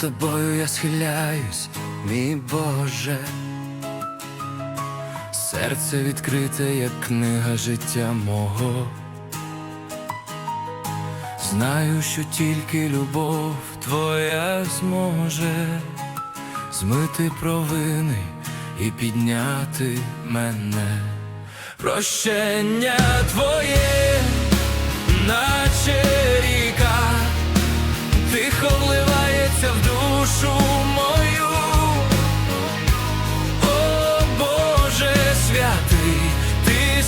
тобою я схиляюсь, мій Боже. Серце відкрите, як книга життя мого. Знаю, що тільки любов твоя зможе змити провини і підняти мене. Прощення твоє,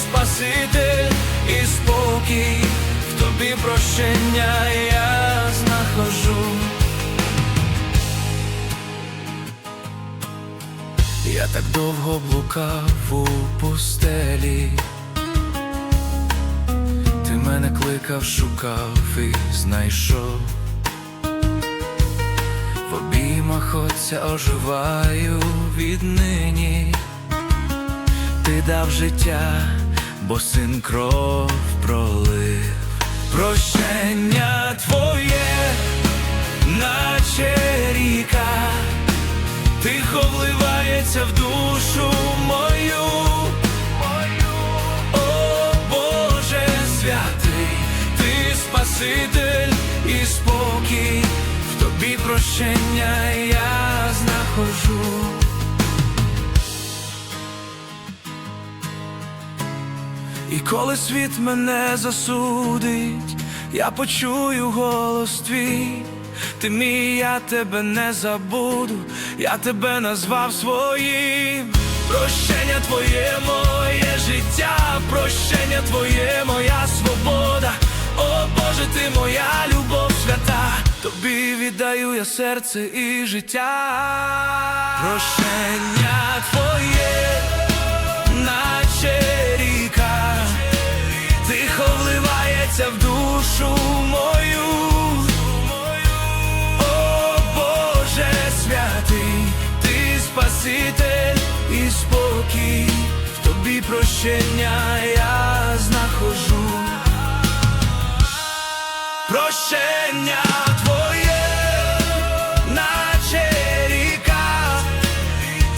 спаситель і спокій, в тобі прощення я знахожу. Я так довго блукав у пустелі, ти мене кликав, шукав і знайшов. В обіймах отця оживаю віднині, ти дав життя, бо син кров пролив. Прощення твоє, наче ріка тихо вливається в душу мою. О Боже святий, ти спаситель і спокій, в тобі прощення я знахожу. І коли світ мене засудить, я почую голос твій. Ти мій, я тебе не забуду, я тебе назвав своїм. Прощення твоє моє життя, прощення твоє моя свобода. О Боже, ти моя любов свята, тобі віддаю я серце і життя. Прощення твоє, тихо вливається в душу мою. О Боже святий, ти спаситель і спокій, в тобі прощення я знахожу. Прощення твоє, наче ріка,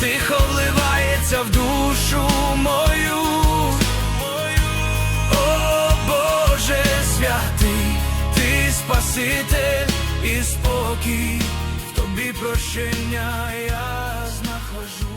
тихо вливається в душу мою. Спаситель і спокій, в тобі прощення я знаходжу.